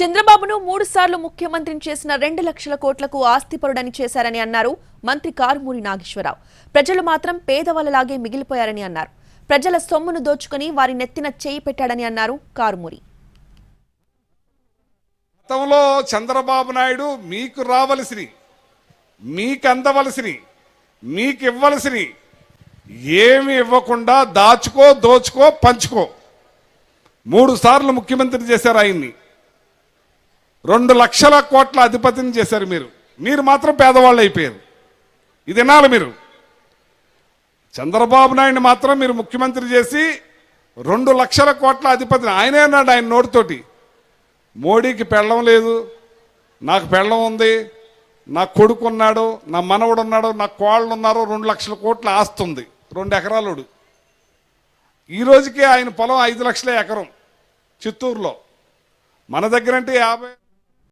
చంద్రబాబును మూడు సార్లు ముఖ్యమంత్రిని చేసిన రెండు లక్షల కోట్లకు ఆస్తిపరుడని చేశారని అన్నారు మంత్రి కారుమూరి నాగేశ్వరరావు. ప్రజలు మాత్రం పేదవాళ్ళలాగే మిగిలిపోయారని అన్నారు. ప్రజల సొమ్మును దోచుకుని వారి నెత్తిన చేయి పెట్టాడని అన్నారు కారుమూరి. గతంలో చంద్రబాబు నాయుడు మీకు రావలసిని మీకు అందవలసిని మీకు ఇవ్వలసిని ఏమి ఇవ్వకుండా దాచుకో దోచుకో పంచుకో. మూడు సార్లు ముఖ్యమంత్రి చేశారు ఆయన్ని. రెండు లక్షల కోట్ల అధిపతిని చేశారు మీరు. మీరు మాత్రం పేదవాళ్ళు అయిపోయారు. ఇది వినాలి మీరు. చంద్రబాబు నాయుడు మాత్రం మీరు ముఖ్యమంత్రి చేసి రెండు లక్షల కోట్ల అధిపతిని ఆయనే అన్నాడు ఆయన నోటితోటి. మోడీకి పెళ్ళం లేదు నాకు పెళ్ళం ఉంది నా కొడుకు ఉన్నాడు నా మనవడు ఉన్నాడు నా కోళ్ళు ఉన్నారు రెండు లక్షల కోట్ల ఆస్తి ఉంది రెండు ఎకరాలుడు. ఈ రోజుకే ఆయన పొలం ఐదు లక్షల ఎకరం చిత్తూరులో. మన దగ్గర అంటే యాభై